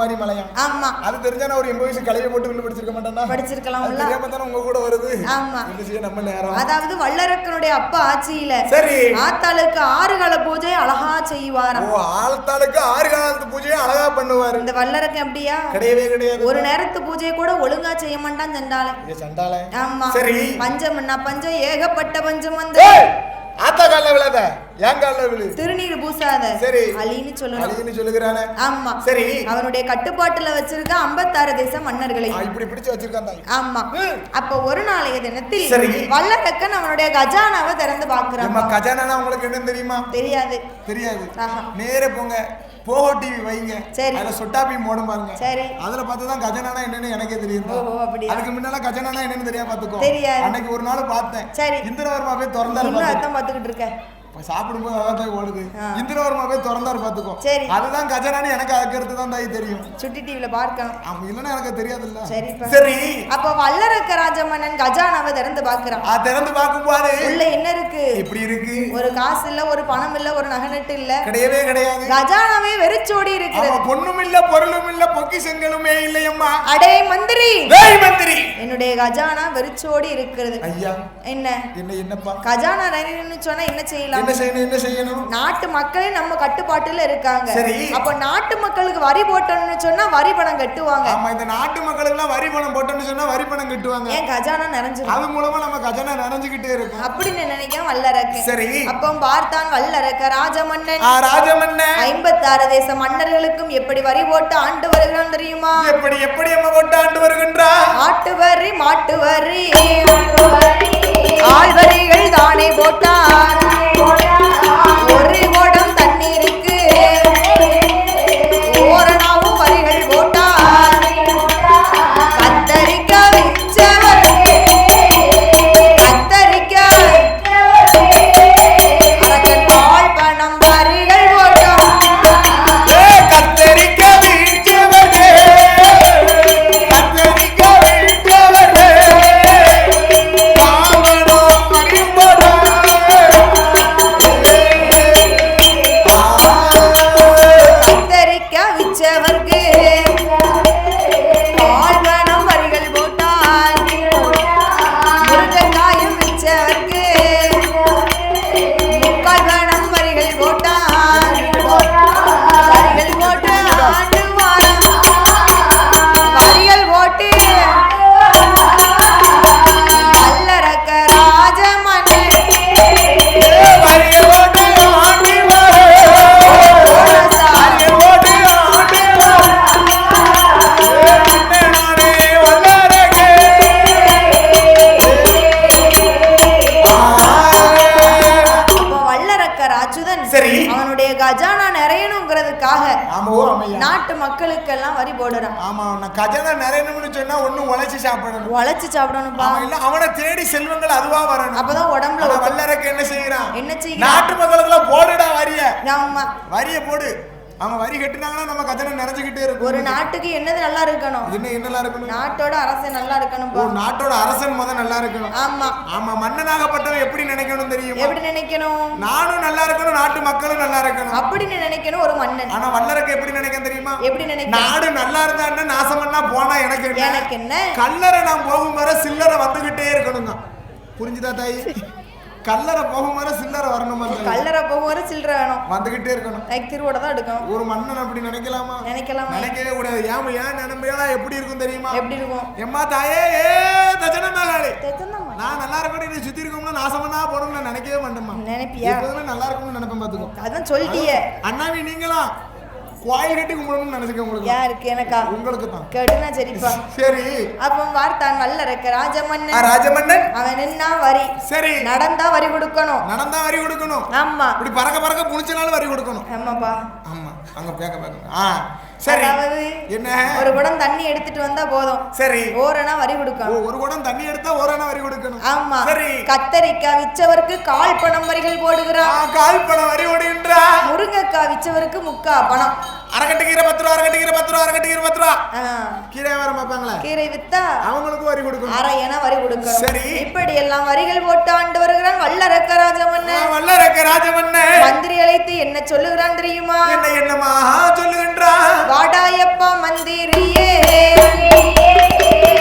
மும்மாரி மலையா? ஆமா. அது தெரிஞ்சா நான் ஒரு எண்பது வயசு கலையை போட்டு வில்லு படிச்சிருக்க மாட்டேன்னா தெரியாம தானே உங்க கூட வருது. ஆமா. என்ன நம்ம நேரம்? அதாவது வல்லரக்கனுடைய அப்பா ஆட்சியில சரி. ஆத்தாளுக்கு ஆறு கால பூஜை அழகா செய்வாராம். ஓ ஆழ்த்தாளுக்கு ஆறு காலத்து பூஜையை அழகா பண்ணுவாரு. இந்த வல்லரக்கன் அப்படியா கிடையவே கிடையாது. ஒரு நேரத்து பூஜையை கூட ஒழுங்கா செய்ய மாட்டான் சண்டாளன். ஏ சண்டாளே ஆமா. சரி. பஞ்சம்னா பஞ்சம் ஏகப்பட்ட பஞ்சம் வந்து ஆத்தா கால விழாத ஏன் கால விழு. திருநீர் பூசாத. சரி. அலின்னு சொல்லணும். அழின்னு சொல்லுகிறானே. ஆமா. சரி. அவனுடைய கட்டுப்பாட்டுல வச்சிருக்க ஐம்பத்தாறு தேச மன்னர்களை. இப்படி பிடிச்சு வச்சிருக்கான் ஆமா. அப்ப ஒரு நாளைய தினத்தில் சரி. வல்லரக்கன் அவனுடைய கஜானாவை திறந்து பாக்குறான் கஜானா உங்களுக்கு என்ன தெரியுமா? தெரியாது. தெரியாது. நேரே போங்க. போகோ டிவி வைங்க சரி. அதுல சொட்டாப்பி மோடும் பாருங்க சரி அதுல பார்த்து தான் கஜனானா என்னன்னு எனக்கே தெரியும். ஓஹோ அப்படியா அதுக்கு முன்னால கஜனானா என்னன்னு தெரியாம பாத்துக்கோ தெரியாது. அன்னைக்கு ஒரு நாள் பார்த்தேன் சரி இந்திரவர்மா போய் திறந்தாரு. அதான் பாத்துக்கிட்டு இருக்க இப்ப சாப்பிடும்போது அதான் தாய் ஓடுது. இந்திரவர்மா போய் திறந்தாரு பாத்துக்கோ சரி. அதுதான் கஜனானு எனக்கு அதுக்கு தான் தாய் தெரியும். சுட்டி டிவில பார்க்கணும் ஆமா இல்லன்னா எனக்கு தெரியாதுல்ல. சரிப்பா. சரி. அப்ப வல்லரக்க ராஜமன்னன் கஜானாவை திறந்து பாக்குறான் திறந்து பார்க்கும்போது உள்ள என்ன இருக்கு? இப்படி இருக்கு. ஒரு காசு இல்ல ஒரு பணம் இல்ல ஒரு நகை நட்டு இல்ல. கிடையவே கிடையாது. கஜானாவே வெறிச்சோடி ஆமா இருக்கிறது பொண்ணும் இல்ல பொருளும் இல்ல பொக்கிஷங்களுமே இல்லையம்மா அடே மந்திரி. டேய் மந்திரி. என்னுடைய கஜானா வெறிச்சோடி இருக்கிறது. ஐயா. என்ன? என்ன என்னப்பா? கஜானா நிறையணும்னு சொன்னா என்ன செய்யலாம்? என்ன செய்யணும் என்ன செய்யணும்? நாட்டு மக்களே நம்ம கட்டுப்பாட்டுல இருக்காங்க. சரி. அப்ப நாட்டு மக்களுக்கு வரி போட்டோம்னு சொன்னா வரி பணம் கட்டுவாங்க. ஆமா இந்த நாட்டு மக்களுக்கு எல்லாம் வரி பணம் போட்டோம்னு சொன்னா வரி பணம் கட்டுவாங்க. ஏன் கஜானா நிறைஞ்சிரும் அது மூலமா நம்ம கஜனா நிறைஞ்சுக்கிட்டே இருக்கும். அப்படின்னு நினைக்க வல்லரக்க. சரி. அப்போ பார்த்தான் வல்லரக்க ராஜமன்னன். ஆ ராஜமன்ன ஐம்பத்தாறு தேச மன்னர்களுக்கும் எப்படி வரி போட்டு ஆண்டு வருகிறான் தெரியுமா? எப்படி எப்படி அம்மா போட்டு ஆண்டு வருகின்றா ஆட்டு வரி மாட்டு வரி. ஆள் தானே போட்டார். ஒரு நாட்டு மக்களுக்கெல்லாம் வரி போடுறான் ஆமா நான் கஜனா நிறையணும்னு சொன்னா ஒண்ணும் உழைச்சு சாப்பிடணும். உழைச்சு சாப்பிடணும்பா அவன் இல்ல அவனை தேடி செல்வங்கள் அதுவா வரணும். அப்பதான் உடம்புல வல்லரக்கு என்ன செய்யறான் என்ன செய்யணும் நாட்டு மக்களுக்குலாம் போடுடா வரிய. வரிய போடு. அவன் வரி கட்டினாங்கன்னா நம்ம கஜனை நிறைஞ்சுக்கிட்டே இருக்கும். ஒரு நாட்டுக்கு என்னது நல்லா இருக்கணும்? என்ன என்னலாம் இருக்கணும்? நாட்டோட அரசு நல்லா இருக்கணும்பா ஒரு நாட்டோட அரசன் முத நல்லா இருக்கணும். ஆமா. ஆமா மன்னனாகப்பட்டவன் எப்படி நினைக்கணும் தெரியுமா? எப்படி நினைக்கணும்? நானும் நல்லா இருக்கணும் நாட்டு மக்களும் நல்லா இருக்கணும். அப்படின்னு நினைக்கணும் ஒரு மன்னன். ஆனா வல்லரக்கு எப்படி நினைக்க தெரியுமா? எப்படி நினைக்கணும்? நாடு நல்லா இருந்தா பண்ணா போனா எனக்கு என்ன? எனக்கு என்ன? கல்லறை நான் போகும் வரை சில்லறை வந்துகிட்டே இருக்கணுங்க புரிஞ்சுதா தாய்? கல்லறை போகும் வரை சில்லறை வரணுமா? கல்லறை போகும்போது சில்லற வேணும். வந்துகிட்டே இருக்கணும். திருவோட தான் எடுக்கணும். ஒரு மன்னன் அப்படி நினைக்கலாமா? நினைக்கலாமா. நினைக்கவே கூடாது. ஏன் ஏன் நினைமையா எப்படி இருக்கும் தெரியுமா? எப்படி இருக்கும்? எம்மா தாயே ஏ தஜன மகாளி. நான் நல்லா இருக்கணும் நீ சுத்தி இருக்கோம்னா நாசமனா போறோம்னு நான் நினைக்கவே மாட்டேம்மா. நினைப்பியா? நல்லா இருக்கணும்னு நினைப்பேன் பாத்துக்கோ அதான் சொல்லிட்டியே. அண்ணாவி நீங்களாம் கோயில் கட்டி கும்பிடணும்னு நினைச்சுக்க உங்களுக்கு. யாருக்கு? எனக்கா? உங்களுக்கு தான் கேட்டுனா சரிப்பா. சரி. அப்போ வார்த்தான் வல்லரக்க ஆ, ராஜமன்னன். ராஜமன்னன்? அவன் நின்னா வரி. சரி. நடந்தா வரி கொடுக்கணும். நடந்தா வரி கொடுக்கணும். ஆமா. இப்படி பறக்க பறக்க புடிச்சனாலும் வரி கொடுக்கணும். ஆமாப்பா. ஆமா. அங்க பேக்க பேக்க ஆ. சரி. அதாவது என்ன? ஒரு குடம் தண்ணி எடுத்துட்டு வந்தா போதும். சரி. ஓரணா வரி கொடுக்கணும். ஒரு குடம் தண்ணி எடுத்தா ஒரு அணை வரி கொடுக்கணும். ஆமா. சரி. கத்தரிக்காய் விச்சவருக்கு கால் பணம் வரிகள் ஆ, போடுகிறான் கால் பணம் வரி ஓடுகின்றா. முருங்கைக்காய் விச்சவருக்கு முக்கா பணம். அரைக்கட்டு கீரை பத்து ரூபா அரைக்கட்டு கீரை பத்து ரூபா அரைக்கட்டு கீரை பத்து ரூபா. கீரை வர பார்ப்பாங்களே. கீரை வித்தா அவங்களுக்கும் வரி கொடுக்கணும். அரையனா வரி கொடுக்கணும். சரி. இப்படி எல்லாம் வரிகள் போட்டு ஆண்டு வருகிறான் வல்லரக்க ராஜமன்னன். ஆ, வல்லரக்க ராஜமன்னன். மந்திரி அழைத்து என்ன சொல்லுகிறான் தெரியுமா? என்ன என்னமா சொல்லுகின்றா வாடாயப்பா மந்திரியே.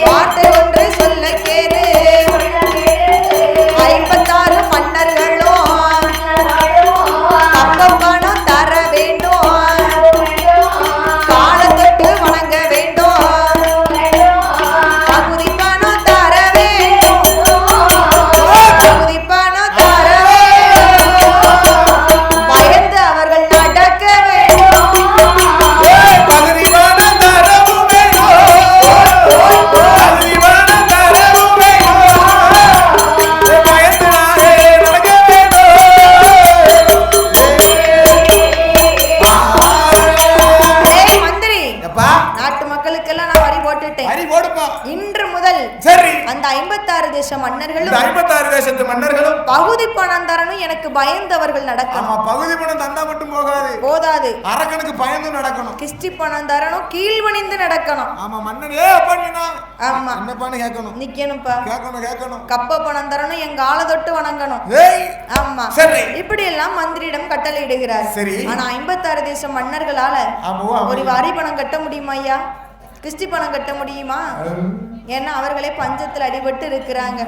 வார்த்தை ஒன்று சொல்ல கேர் தேச மன்னர்களும் ஐம்பத்தாறு தேசத்து மன்னர்களும் பகுதி பணம் தரணும் எனக்கு பயந்தவர்கள் நடக்கணும் பகுதி பணம் தந்தா மட்டும் போகாது. போதாது. அரக்கனுக்கு பயந்து நடக்கணும். கிஷ்டி பணம் தரணும் கீழ்வணிந்து நடக்கணும். ஆமா மன்னன் ஏ ஆமா. என்னப்பான்னு கேட்கணும். நிக்கணும்ப்பா. கேட்கணும் கேட்கணும். கப்ப பணம் தரணும் எங்க ஆளை தொட்டு வணங்கணும். ஆமா. சரி. இப்படி எல்லாம் மந்திரியிடம் கட்டளை இடுகிறார் சரி. ஆனா ஐம்பத்தாறு தேச மன்னர்களால. ஒரு வரி பணம் கட்ட முடியுமா ஐயா? கிறிஸ்டி பணம் கட்ட முடியுமா? ஏன்னா அவர்களே பஞ்சத்துல அடிபட்டு இருக்கிறாங்க.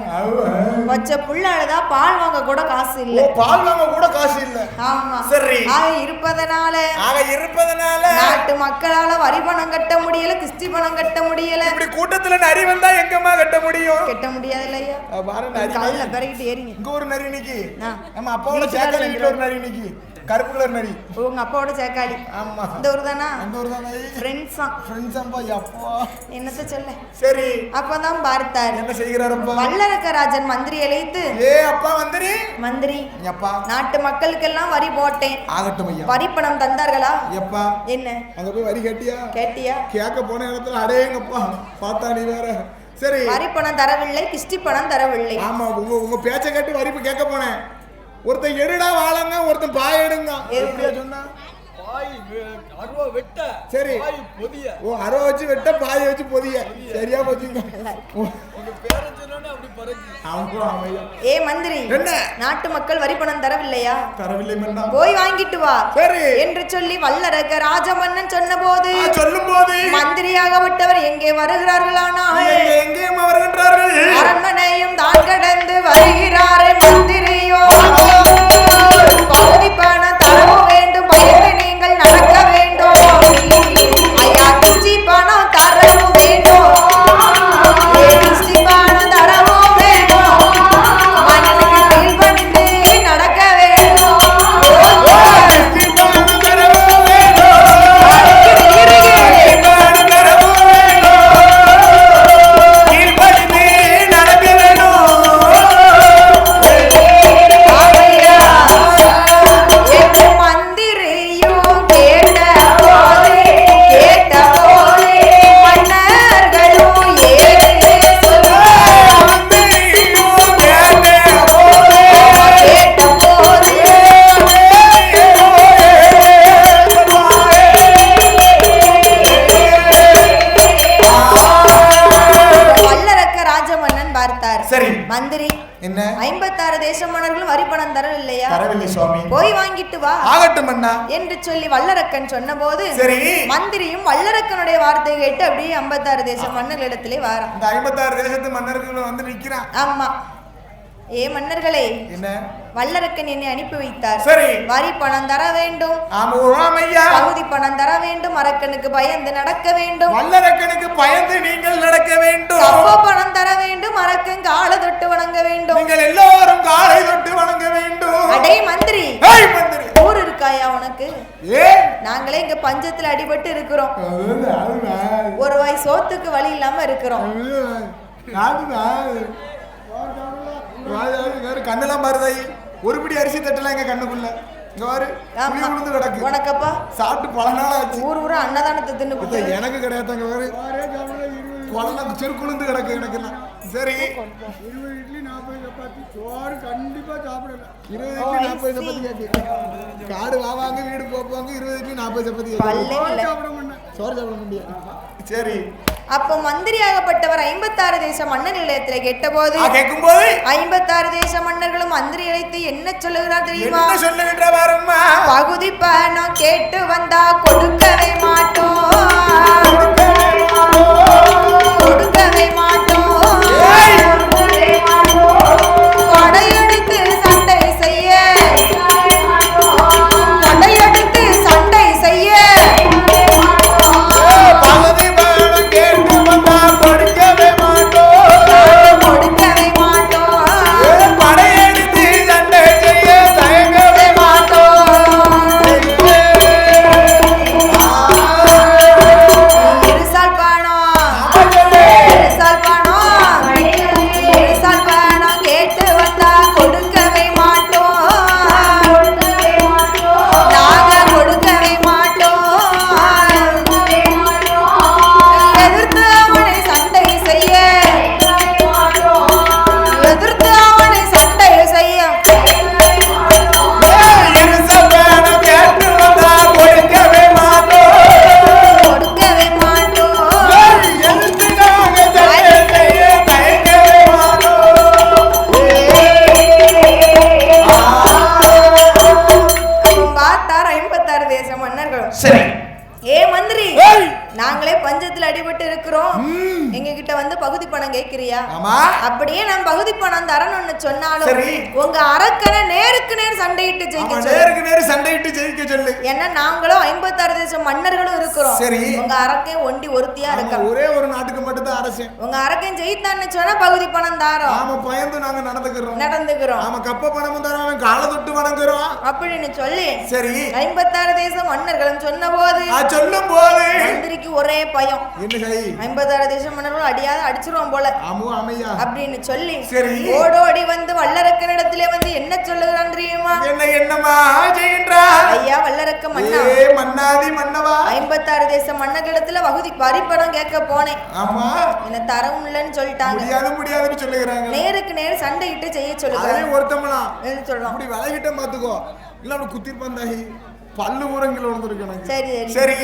பச்சை புள்ள அழுதா பால் வாங்க கூட காசு இல்ல. பால் வாங்க கூட காசு இல்ல. ஆமா. சரி. ஆக இருப்பதனால ஆக இருப்பதனால நாட்டு மக்களால வரி பணம் கட்ட முடியல கிறிஸ்டி பணம் கட்ட முடியல. இப்படி கூட்டத்துல நரி வந்தா எங்கம்மா கட்ட முடியும்? கட்ட முடியாது இல்லையா பாரு நரி காலில் பிறகிட்டு ஏறிங்க இங்க ஒரு நரி நிக்கி. நம்ம அப்பாவோட வீட்டுல ஒரு நரி நிக்கி. கருப்பு கலர் நரி. உங்க அப்பாவோட சேக்காடி ஆமா. இந்த ஊர் தானா? அந்த ஒரு தான். ஃப்ரெண்ட்ஸா ஃப்ரெண்ட்ஸ் அம்பா அப்பா என்னத்த சொல்ல? சரி. அப்பதான் பார்த்தார். என்ன செய்கிறாரப்பா வல்லரக்கராஜன் மந்திரி அழைத்து ஏ அப்பா வந்துரு மந்திரி எப்பா நாட்டு மக்களுக்கெல்லாம் வரி போட்டேன். ஆகட்டும் ஐயா. வரி பணம் தந்தார்களா எப்பா என்ன? அங்க போய் வரி கட்டியா? கேட்டியா? கேட்க போன இடத்துல அடேங்கப்பா பார்த்தா நீ வேற. சரி. வரி பணம் தரவில்லை கிஷ்டி பணம் தரவில்லை. ஆமா உங்க உங்க பேச்ச கேட்டு வரிப்பு கேட்க போனேன். ஒருத்தன் எடுடா வாழங்க ஒருத்தன் பாய எடுங்க? எப்படியா சொன்னா? பாய் வே- அருவா வெட்ட. சரி. பாய் பொதிய. ஓ அரை வச்சு வெட்ட பாய வச்சு பொதிய. சரியா போச்சுங்க. ஏ மந்திரி. நாட்டு மக்கள் வரி பணம் தரவில்லையா? தரவில்லை போய் வாங்கிட்டு வா. சரி. என்று சொல்லி வல்லரக்க ராஜமன்னன் சொன்னபோது சொல்லும் போது மந்திரியாகப்பட்டவர் எங்கே வருகிறார்களானால்? எங்கேயும் வருகின்றார்கள்? அரண்மனையும் தான் கடந்து வருகிறாரே மந்திரியோ பகுதி வல்லரக்கன் சொன்னபோது சரி. மந்திரியும் வல்லரக்கனுடைய வார்த்தை கேட்டு அப்படியே ஐம்பத்தாறு தேச மன்னர்களிடத்திலே வாரான். இந்த ஐம்பத்தாறு தேசத்து மன்னர்கள் வந்து நிக்கிறான். ஆமா. ஏ மன்னர்களே என்ன? வல்லரக்கன் என்னை அனுப்பி வைத்தார். சரி. வரி பணம் தர வேண்டும். பகுதி பணம் தர வேண்டும். அரக்கனுக்கு பயந்து நடக்க வேண்டும். வல்லரக்கனுக்கு பயந்து நீங்கள் நடக்க வேண்டும். பணம் தர வேண்டும். அரக்கன் கால தொட்டு வணங்க வேண்டும். நீங்கள் எல்லோரும் காலை தொட்டு வணங்க வேண்டும். அடே மந்திரி. மந்திரி. இருக்காயா உனக்கு? நாங்களே இங்க பஞ்சத்துல அடிபட்டு இருக்கிறோம். ஒரு வாய் சோத்துக்கு வழி இல்லாம இருக்கிறோம். கண்ணெல்லாம் பாருதாய் ஒரு பிடி அரிசி தட்டலாம் எங்க கண்ணுக்குள்ள. உனக்கப்பா. சாப்பிட்டு பல நாள் ஆச்சு. ஊர் ஊரா அன்னதானத்தை தின்னு எனக்கு கிடையாது அங்க பாரு. குழந்தை செருக்குழுந்து கிடக்கு எனக்குலாம் சரி. இருபது இட்லி நாற்பது சப்பாத்தி. சோறு கண்டிப்பா சாப்பிடல. இருபது இட்லி நாற்பது சப்பாத்தி கேட்கு காடு வாவாங்க வீடு போப்பாங்க இருபது இட்லி நாற்பது சப்பாத்தி சாப்பிட மாட்டேன். சோறு சாப்பிட முடியாது சரி. அப்போ மந்திரியாகப்பட்டவர் ஐம்பத்தாறு தேச மன்னர் நிலையத்திலே கேட்டபோது கேட்கும் போது ஐம்பத்தாறு தேச மன்னர்களும் மந்திரி அழைத்து என்ன சொல்லுகிறார் தெரியுமா? என்ன சொல்லுகின்ற பாருமா பகுதி பணம் கேட்டு வந்தா கொடுக்கவே மாட்டோம். இருக்கிறோம் எங்க கிட்ட வந்து பகுதி பணம் கேக்குறியா? ஆமா. அப்படியே நான் பகுதி பணம் தரணும்னு சொன்னாலும். உங்க அரக்கனை நேருக்கு நேர் சண்டையிட்டு ஜெயிக்க. நேருக்கு நேரு சண்டையிட்டு ஜெயிக்க சொல்லு. ஏன்னா நாங்களும் ஐம்பத்தாறு தேசம் மன்னர்களும் இருக்கிறோம். சரி. உங்க அரக்கே ஒண்டி ஒருத்தியா இருக்கா? ஒரே ஒரு நாட்டுக்கு மட்டும் தான் அரசன் உங்க அரக்கன் ஜெயித்தான்னு சொன்னா பகுதி பணம் தாரோம். ஆமா பயந்து நாங்க நடந்துக்கிறோம். நடந்துக்கிறோம். ஆமா கப்ப பணமும் தரோம் காலை தொட்டு வணங்குறோம். அப்படின்னு சொல்லி சரி. ஐம்பத்தாறு தேசம் மன்னர்களும் சொன்ன போது சொல்லும் போது மந்திரிக்கு ஒரே பயம். என்ன ஐம்பத்தாறு தேசம் மன்னர்களும் அடியாத அடிச்சிருவோம் போல. அப்படின்னு சொல்லி சரி. ஓடோடி வந்து வல்லரக்கனிடத்திலே வந்து என்ன சொல்லுகிறான் தெரியுமா? என்ன என்னமா ஐயா வல்லரக்க மன்னா. மன்னாதி மன்னவா? ஐம்பத்தாறு தேசம் மன்னர்களிடத்துல வகுதி வரிப்பணம் கேட்க போனேன். ஆமா. என்ன தரவும் இல்லைன்னு சொல்லிட்டாங்க. முடியாது முடியாதுன்னு சொல்லுகிறாங்க. நேருக்கு நேர் சண்டையிட்டு செய்ய அதே சொல்லுங்க ஒருத்தமனா சொல்றோம் அப்படி விலகிட்ட பாத்துக்கோ. இல்ல அப்படி குத்திருப்பாந்தாகி பல்லு ஊரங்கில் சரி சரி. சரி.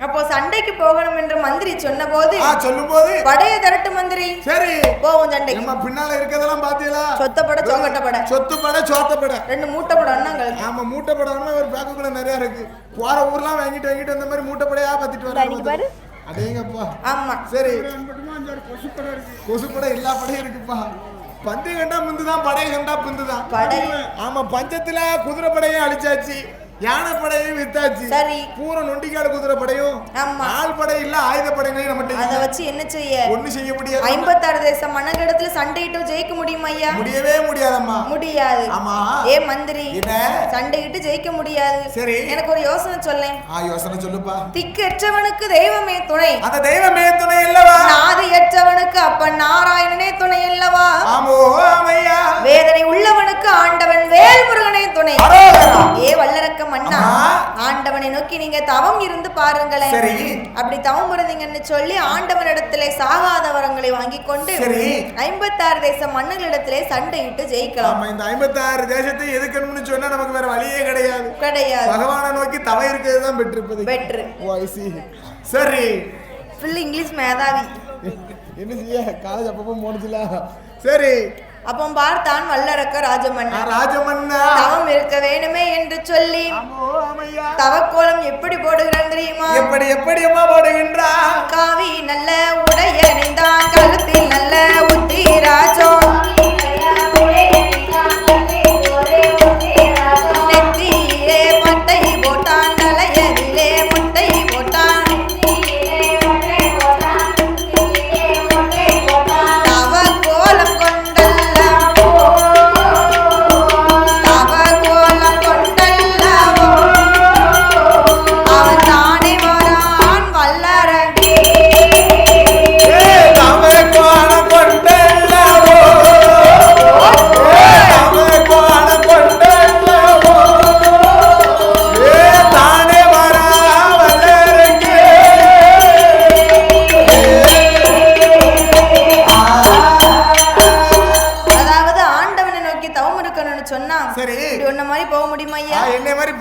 அப்போ சண்டைக்கு போகணும் என்று மந்திரி சொன்ன போது ஆ சொல்லும் போது படைய திரட்டு மந்திரி. சரி. போவோம் சண்டைக்கு. நம்ம பின்னால இருக்கதெல்லாம் பாத்தீங்களா சொத்தப்பட சோக்கட்டப்பட சொத்து பட சோத்தப்பட. ரெண்டு மூட்டை படம் அண்ணங்களுக்கு ஆமா மூட்டை படம்னா ஒரு பேக்குக்குள்ள நிறைய இருக்கு. போற ஊர்லாம் வாங்கிட்டு வாங்கிட்டு அந்த மாதிரி மூட்டை படையா பாத்துட்டு வராங்க அடேங்கப்பா. ஆமா. சரி. மட்டுமா அஞ்சாறு கொசுப்படம் இருக்கு. கொசு படை எல்லா படையும் இருக்குப்பா. பந்தி கண்டா முந்துதான் படை கண்டா பிந்துதான். படை. ஆமா பஞ்சத்துல குதிரை படையும் அழிச்சாச்சு. யானை படையும் வித்தாச்சு. சரி. பூரா நொண்டிக்காடு குதிரை படையும். ஆள் படை இல்ல ஆயுத படைகளையும் அத நம்மகிட்ட வச்சு என்ன செய்ய? ஒண்ணு செய்ய முடியாது. ஐம்பத்தாறு தேசம் மன்னர்களிடத்துல சண்டையிட்டு ஜெயிக்க முடியுமா ஐயா? முடியவே முடியாதம்மா. முடியாது. ஆமா. ஏ மந்திரி சண்டையிட்டு ஜெயிக்க முடியாது. சரி. எனக்கு ஒரு யோசனை சொல்லேன். ஆ யோசனை சொல்லுப்பா. திக்கற்றவனுக்கு தெய்வமே துணை. அந்த தெய்வமே துணை இல்லவா? நாதியற்றவனுக்கு அப்பன் நாராயணனே துணை அல்லவா ஆமோ ஆமையா. வேதனை உள்ளவனுக்கு ஆண்டவன் வேல்முருகனே துணை. ஏ வல்லரக்க மன்னா. ஆண்டவனை நோக்கி நீங்க தவம் இருந்து பாருங்களேன். அப்படி தவம் இருந்தீங்கன்னு சொல்லி ஆண்டவனிடத்திலே சாகாத வரங்களை வாங்கி கொண்டு. ஐம்பத்தாறு தேச மன்னர்களிடத்திலே சண்டையிட்டு ஜெயிக்கலாம். இந்த ஐம்பத்தாறு தேசத்தை எதுக்கணும்னு சொன்னா நமக்கு வேற வழியே கிடையாது. கிடையாது. பகவானை நோக்கி தவ இருக்கிறது தான் பெற்று. see. சரி. ஃபுல் இங்கிலீஷ் மேதாவி. என்ன செய்ய? காலேஜ் அப்பப்போ போனதுல சரி. அப்போ பார்த்தான் வல்லரக்க ராஜமன்னன். நான் ராஜமன்னா. தவம் இருக்க வேணுமே என்று சொல்லி தவக்கோலம் எப்படி போடுகிறான் தெரியுமா? எப்படி எப்படி அம்மா பாடுகின்றா? காவி நல்ல உடை அணிந்தான் கழுத்தில் நல்ல உத்திராஜோ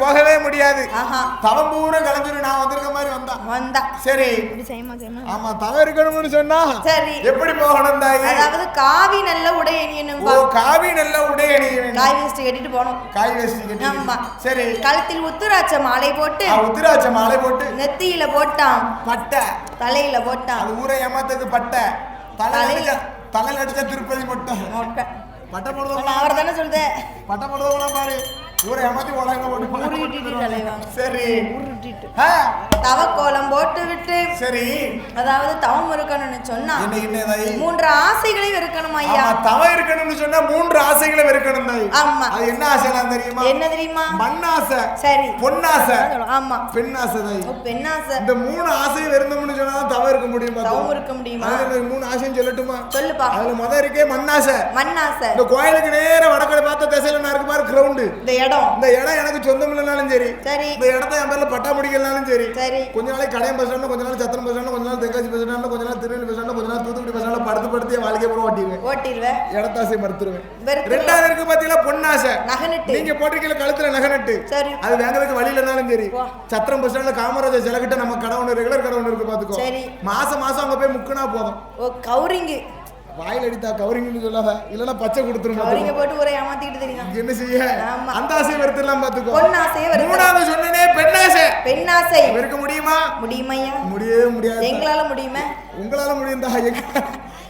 போகவே முடியாது. தவம் பூரா கலைஞ்சிரு நான் வந்திருக்க மாதிரி வந்தான் வந்தா. சரி. ஆமா தவம் இருக்கணும்னு சொன்னா சரி. எப்படி போகணும் தாயி? அதாவது காவி நல்ல உடை அணியணும் ஓ காவி நல்ல உடை அணிய வேண்டும் காய் வேஷ்டி கட்டிட்டு போனோம் காய் வேஷ்டி ஆமா. கட்டி சரி. கழுத்தில் உத்துராட்ச மாலை போட்டு உத்திராட்ச மாலை போட்டு. நெத்தியில போட்டான். பட்டை. தலையில போட்டான். அது ஊரை ஏமாத்துக்கு பட்டை. தலை தலையில. தலையில அடிச்சா திருப்பதி மட்டும் மொட்டை. பட்டை போடுறவங்க அவர் தானே சொல்றேன் பட்டை போடுறவங்க பாரு. ஊரை ஏமாத்தி உலக போட்டு சரி. போட்டு விட்டு அதாவது தவம் இருக்கணும்னு சொன்னா மூன்று ஆசைகளை இருக்கணும் ஐயா. தவம் இருக்கணும்னு சொன்னா மூன்று ஆசைகளை இருக்கணும் தாயி. ஆமா. அது என்ன ஆசைலாம் தெரியுமா? என்ன தெரியுமா? மண்ணாசை சரி. பொன்னாசை ஆமா. பெண்ணாசை தாயி. பெண்ணாசை இந்த மூணு ஆசையும் இருந்தோம்னு சொன்னா தவம் இருக்க முடியும் தவம் இருக்க முடியுமா? மூணு ஆசையும் சொல்லட்டுமா? சொல்லுப்பா. அதுல முத இருக்கே மண்ணாசை மண்ணாசை இந்த கோயிலுக்கு நேரா வடக்கடை பார்த்த திசையில நான் இருக்கு பாரு கிரவுண்டு இந்த இடம். இந்த இடம் எனக்கு சொந்தம் இல்லைனாலும் சரி. சரி. இந்த இடத்த என் பேர்ல பட்டா முடிக்கலனாலும் சரி. சரி. கொஞ்ச நாளைக்கு கடையம் பஸ் ஸ்டாண்ட் கொஞ்ச நாள் சத்திரம் பஸ் ஸ்டாண்ட் கொஞ்ச நாள் தென்காசி பஸ் ஸ்டாண்ட் கொஞ்ச நாள் திருநெல்வேலி பஸ் ஸ்டாண்ட் கொஞ்ச நாள் தூத்துக்குடி பஸ் ஸ்டாண்ட் படுத்து படுத்து என் வாழ்க்கை பூரா ஓட்டிடுவேன் ஓட்டிடுவேன் இடத்தாசை மறுத்துருவேன். ரெண்டாவது இருக்கு பாத்தீங்களா பொன்னாசை. நகனிட்டு நீங்க போட்டிருக்கீங்க கழுத்துல நகை நட்டு சரி. அது வாங்குறதுக்கு வழி இல்லைனாலும் சரி. சத்திரம் பஸ் ஸ்டாண்ட்ல காமராஜர் சிலகிட்ட நம்ம கடை ஒன்று ரெகுலர் கடை ஒன்று இருக்கு பாத்துக்கோ. சரி. மாசம் மாசம் அங்க போய் முக்குனா போதும். ஓ கவுரிங்கு வாயில் அடித்தா கவரிங்னு சொல்லாத இல்லைன்னா பச்சை கொடுத்துரும்? பாத்துக்கோ. போட்டு ஒரே ஏமாத்திக்கிட்டு தெரியும்? என்ன செய்ய. அந்த ஆசையை வெறுத்துடலாம் பாத்துக்கோ பொன்னாசையை வெறுத்து- மூணாவது சொன்னனே பெண்ணாசை. பெண்ணாசை. வெறுக்க முடியுமா? முடியுமையா? முடியவே முடியாது. எங்களால முடியுமா? உங்களால முடியும் தான் எங்க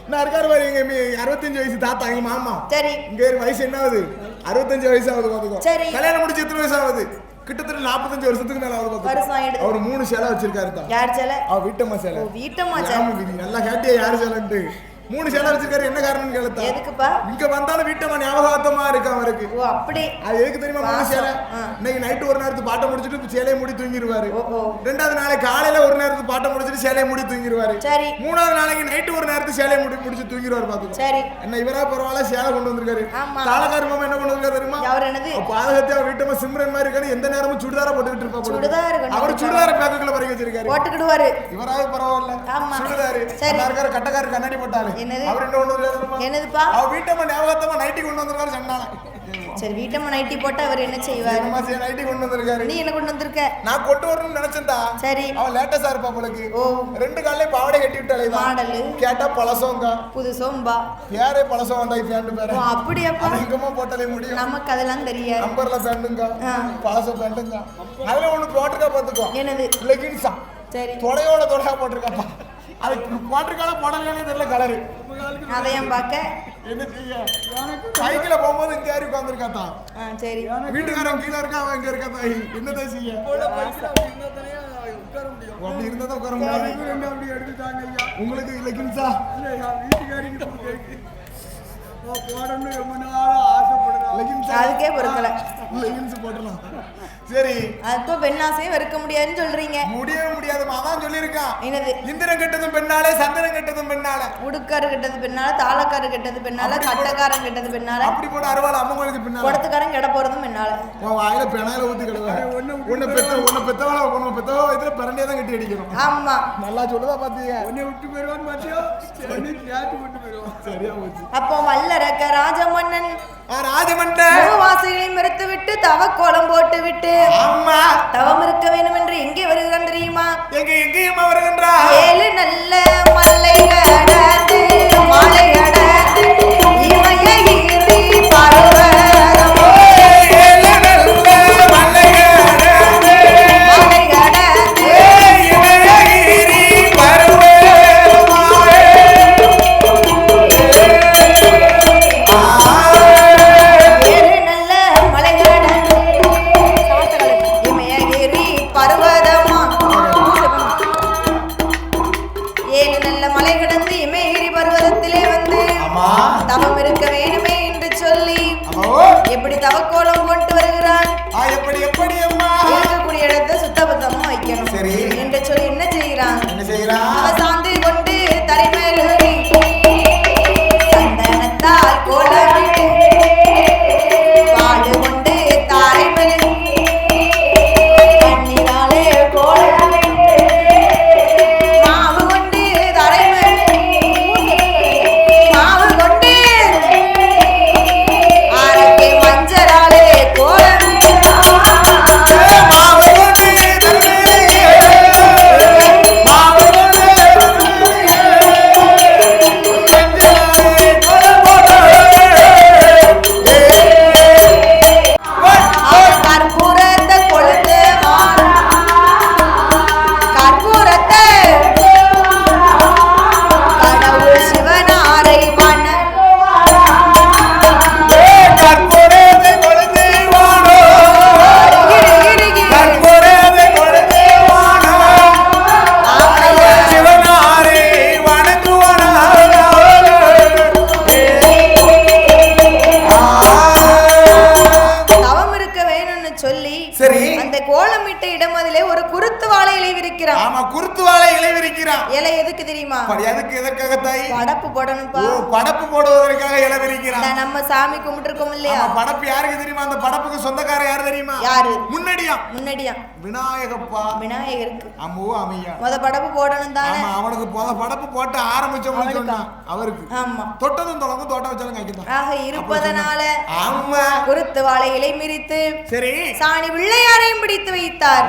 நான் இருக்காரு பாரு எங்க அறுபத்தஞ்சு வயசு தாத்தா எங்க மாமா. சரி. இங்க வயசு என்ன ஆகுது? அறுபத்தஞ்சு வயசு ஆகுது பாத்துக்கோ சரி. கல்யாணம் முடிச்சு எத்தனை வயசு ஆகுது? கிட்டத்தட்ட நாற்பத்தஞ்சு வருஷத்துக்கு மேல ஆகுது அவர் மூணு சேலை வச்சிருக்காரு யார் செல? அவ வீட்டம்மா சேலை. வீட்டம்மா செல. நல்லா கேட்டியா யாரு சேலைன்ட்டு? மூணு சேலை வச்சிருக்காரு என்ன காரணம் கேளுத்தா? எதுக்குப்பா? இங்க வந்தாலும் வீட்டம்மா ஞாபகார்த்தமா இருக்கு அவருக்கு. ஓ அப்படி அது எதுக்கு தெரியுமா மூணு. சேலை. இன்னைக்கு நைட்டு ஒரு நேரத்து பாட்டை முடிச்சிட்டு சேலையை மூடி தூங்கிடுவாரு ரெண்டாவது நாளைக்கு காலையில ஒரு நேரத்து பாட்டை முடிச்சிட்டு சேலையை மூடி தூங்கிடுவாரு சரி. மூணாவது நாளைக்கு நைட்டு ஒரு நேரத்து சேலையை முடி முடிச்சு தூங்கிடுவாரு பாத்துக்கோ. சரி. என்ன இவரா பரவாயில்ல சேலை கொண்டு வந்திருக்காரு. தாளக்கார மாமா என்ன கொண்டு வந்திருக்காரு தெரியுமா? அவர் என்னது? பாதகத்தை அவர் வீட்டம்மா சிம்ரன் மாதிரி இருக்காரு எந்த நேரமும் சுடிதாரா போட்டுக்கிட்டு இருப்பா. சுடிதார் அவர் சுடிதார பேக்குக்குள்ள பறக்க வச்சிருக்காரு. போட்டுக்கிடுவாரு. இவராவது பரவாயில்ல. சுடிதாரு. சரி. கட்டக்காரு கண்ணாடி போட்டாரு. என்னது? அவர் என்ன தெரியுமா? என்னதுப்பா? அவர் வீட்டம்மா ஞாபகத்தமா நைட்டி கொண்டு வந்திருக்காரு சண்டால சரி வீட்டம்மா நைட்டி போட்டு அவர் என்ன செய்வார்? நைட்டி கொண்டு வந்திருக்காரு? நீ என்ன கொண்டு வந்திருக்க? நான் கொண்டு வரணும்னு நினைச்சேன்டா. சரி. அவன் லேட்டஸ்டா இருப்பா போலக்கு. ஓ. ரெண்டு காலையும் பாவாடை கட்டி விட்டாலே மாடலு. கேட்டா பழசோங்க. புதுசோம்பா பேரே பழசம் வந்தா பேண்ட் பேரு? அப்படியாப்பா. எங்கம்மா போட்டாலே முடியும். நமக்கு அதெல்லாம் தெரியாது. நம்பர்ல பேண்டுங்க. பழச பேண்டுங்க அதுல ஒண்ணு போட்டிருக்கா பாத்துக்கோ. என்னது? லெகின்ஸா சரி. தொடையோட தொடையா போட்டிருக்காப்பா. அது போட்டிருக்கால போடலையானே தெரியல கலரு அதையும் பார்க்க. என்ன செய்ய? சைக்கிள போகும்போது இங்க யாரு உட்காந்துருக்காத்தா ஆ சரி. வீட்டுக்காரன் கீழே இருக்கா? அவன் இங்க இருக்காத்தா என்னதான் செய்ய? உட்கார முடியும். அப்படி இருந்தா தான் உட்கார முடியாது அதுக்கு அப்படி எடுத்துட்டாங்க ஐயா? உங்களுக்கு லெகின்ஸா இல்லை என் வீட்டுக்காரிக்கு கொடுத்தேன் போடணும்னு ரொம்ப நாளா ஆசைப்படுறேன் லெகின்ஸா அதுக்கே பொறுக்கல. லெகின்ஸ் போட்டுடலாம். சரி. அப்போ பெண்ணாசையும் வெறுக்க முடியாதுன்னு சொல்றீங்க. முடியவே முடியாதுமா அதான் சொல்லியிருக்கான். என்னது? இந்திரன் கெட்டதும் பெண்ணாலே சந்திரன் கெட்டதும் பெண்ணாலே. உடுக்காரு கெட்டது பின்னால தாளக்காரு கெட்டது போடு. கட்டக்காரன் கெட்டது பின்னால அப்படி போட்டு அறுவாள் அம்மங்களுக்கு பின்னால. குடத்துக்காரன் கெட போறதும் பின்னால உன் வாயில பெனாயில ஊத்தி கிடவ உன்னை பெத்த உன்னை பெத்தவள உன்னை பெத்தவ வயித்துல பிறண்டே தான் கட்டி அடிக்கணும். ஆமா. நல்லா சொல்லுதா பாத்தீங்க உன்னை விட்டு போயிடுவான்னு பார்த்தியோ சரி சேர்த்து விட்டு போயிடுவான் சரியா போச்சு. அப்போ வல்லரக்க ராஜமன்னன் ஆ, ராஜமன்ற வாசைகளையும் மறுத்து விட்டு தவக்கோலம் போட்டு விட்டு. அம்மா தவம் இருக்க வேண்டும் என்று எங்கே வருகிறான் தெரியுமா? எங்க எங்கேயுமா வருகின்றா ஏழு நல்ல முன்னாடியா? விநாயகப்பா. விநாயகருக்கு. அம்மோ அமையா. முத படப்பு போடணும் தானே? அவனுக்கு பொத படப்பு போட்டு? சொன்னா அவருக்கு. ஆமா. தொட்டதும் தொடங்கும் தோட்டம் வச்சாலும் கைக்குதான் ஆக இருப்பதனால ஆமா குருத்து வாழை இலை மிரித்து சரி. சாணி பிள்ளையாரையும் பிடித்து வைத்தார்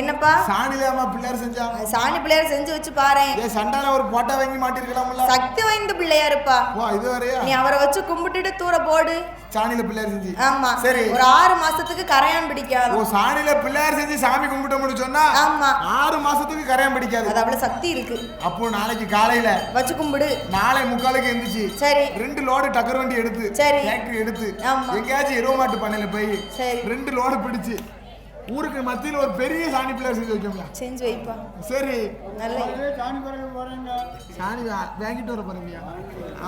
என்னப்பா? சாணிலாமா பிள்ளையார் செஞ்சா சாணி பிள்ளையார் செஞ்சு வச்சு பாரேன். ஏ சண்டால ஒரு போட்டா வாங்கி மாட்டிருக்கலாம்ல. சக்தி வாய்ந்த பிள்ளையாருப்பா. ஓ இது வரையா நீ அவரை வச்சு கும்பிட்டுட்டு தூர போடு. சாணியில பிள்ளையார் செஞ்சு. ஆமா. சரி. ஒரு ஆறு மாசத்துக்கு கரையான் பிடிக்காது. ஓ சாணியில பிள்ளையார் செஞ்சு சாமி கும்பிட்டோம்னு சொன்னா ஆமா. ஆறு மாசத்துக்கு கரையான் பிடிக்காது. அது அவ்வளவு சக்தி இருக்கு. அப்போ நாளைக்கு காலையில வச்சு கும்பிடு. நாளை முக்காலுக்கு எந்திரிச்சு சரி. ரெண்டு லோடு டக்கர் வண்டி எடுத்து சரி. ஃபேக்டரி எடுத்து ஆமா. எங்கேயாச்சும் எருவ மாட்டு பண்ணையில போய் சரி. ரெண்டு லோடு பிடிச்சு ஊருக்கு மத்தியில ஒரு பெரிய சாணி பிள்ளையார் செஞ்சு வைக்கோம்ல செஞ்சு வைப்பா. சரி. நல்ல சாணி பிறகு போறேங்க சாணி வாங்கிட்டு வர போறீங்க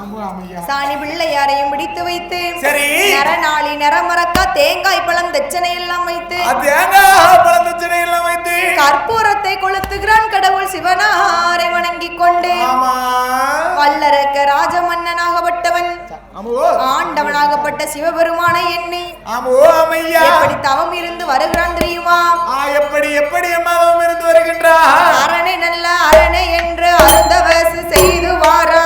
ஆமா ஆமையா. சாணி பிள்ளையாரையும் பிடித்து வைத்து சரி. நரநாளி நரமரக்கா தேங்காய் பழம் தச்சனை எல்லாம் வைத்து தேங்காய் பழந்தச்சனை எல்லாம் வைத்து கற்பூரத்தை கொளுத்துகிறான் கடவுள் சிவனாரை வணங்கிக் கொண்டு வல்லரக்க ராஜமன்னனாகப்பட்டவன். ஆண்டவனாகப்பட்ட சிவபெருமானை எண்ணி ஆமோ அமையா எப்படி தவம் இருந்து வருகிறான் தெரியுமா? ஆ எப்படி எப்படி அம்மாவும் இருந்து வருகின்றா அரணை நல்ல அரணை என்று அருந்தவசு செய்து வாரா.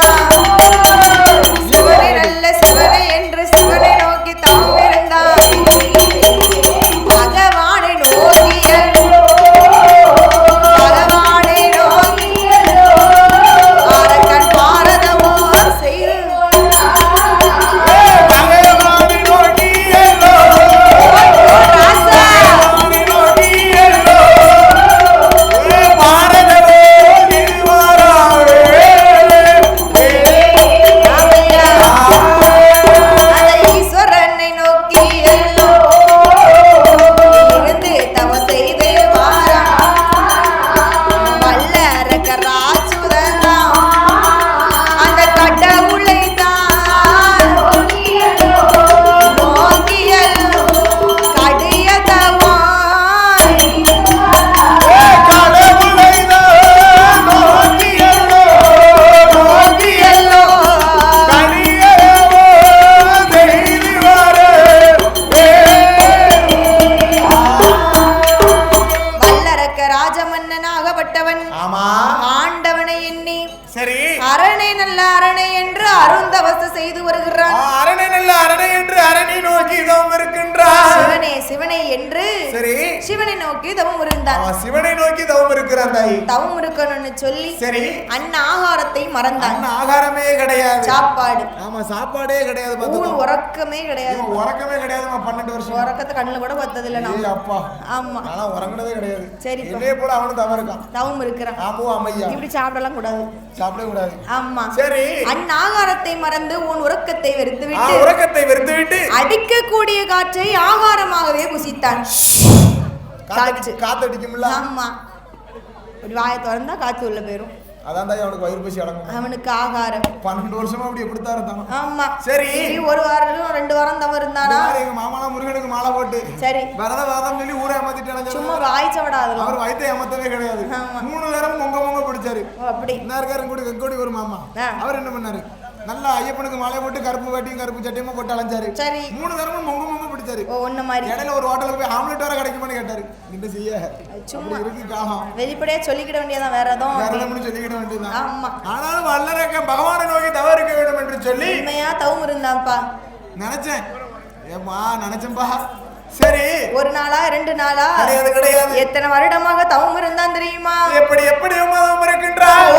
சிவனே என்று சரி. சிவனை நோக்கி தவம் இருந்தான். அவன் சிவனை நோக்கி தவம் இருக்கிறான் தாய். தவம் இருக்கணும்னு சொல்லி சரி. அன்ன ஆகாரத்தை மறந்தான். அண்ணன் ஆகாரமே கிடையாது. சாப்பாடு. ஆமா சாப்பாடே கிடையாது ஊர் பார்த்துக்கோ உறக்கமே கிடையாது. உறக்கமே கிடையாதுமா பன்னெண்டு வருஷம். உறக்கத்தை கண்ணுல கூட பார்த்ததில்ல ஏய் நான் அப்பா. ஆமா. நான்லாம் உறங்குனதே கிடையாது. சரிப்பா. என்னைய போல அவனும் தவம் இருக்கான். தவம் இருக்கிறான். ஆமோ அம்மையா. இப்படி சாப்பிடலாம் கூடாது. சாப்பிடவே கூடாது. ஆமா. சரி. அன் ஆகாரத்தை மறந்து உன் உறக்கத்தை வெறுத்து விட்டு உறக்கத்தை வெறுத்து விட்டு அடிக்கக்கூடிய காற்றை ஆகாரமாகவே புசித்தான் காத்தடிச்சு காத்தடிக்கும்ல ஆமா அப்படி வாயை திறந்தா காத்து உள்ள போயிரும் அதான் தாய் அவனுக்கு வயிறு பசி அடங்கும் அவனுக்கு ஆகாரம் பன்னெண்டு வருஷமா அப்படி எப்படித்தான் இருந்தான் ஆமா சரி. ஒரு வாரம் ரெண்டு வாரம் தவறு இருந்தானா எங்க மாமாலாம் முருகனுக்கு மாலை போட்டு சரி வரத வரதம் சொல்லி ஊரை ஏமாத்திட்டு சும்மா வாய்ச்ச விடாது அவர் வயித்தை ஏமாத்தவே கிடையாது. மூணு நேரம் பொங்க பொங்க பிடிச்சாரு அப்படி என்ன இருக்காரு கூட வெங்கோடி ஒரு மாமா. அவர் என்ன பண்ணாரு நல்லா ஐயப்பனுக்கு மாலை போட்டு கருப்பு வேட்டியும் கருப்பு சட்டையுமா போட்டு அலைஞ்சாரு சரி மூணு நேரமும் பொங்க ஓ ஒண்ணு மாதிரி. இடையில ஒரு ஹோட்டலுக்கு போய் ஆம்லெட் வர கிடைக்குமான்னு கேட்டாரு. என்ன செய்ய. சும்மா. அப்படி இருக்கு காலம் வெளிப்படையா சொல்லிக்கிட வேண்டியதான் வேற எதுவும் வேற. எதுவும் சொல்லிக்கிட வேண்டியதுதான். ஆமா. ஆனாலும் வல்லரக்க பகவானை நோக்கி இருக்க வேண்டும் என்று சொல்லி உண்மையா தவம் இருந்தான்ப்பா நினைச்சேன். ஏம்மா நினைச்சேன்பா. சரி. ஒரு நாளா ரெண்டு நாளா? கிடையாது கிடையாது. எத்தனை வருடமாக தவம் இருந்தான் தெரியுமா? எப்படி எப்படி உமதம் இருக்கின்றார்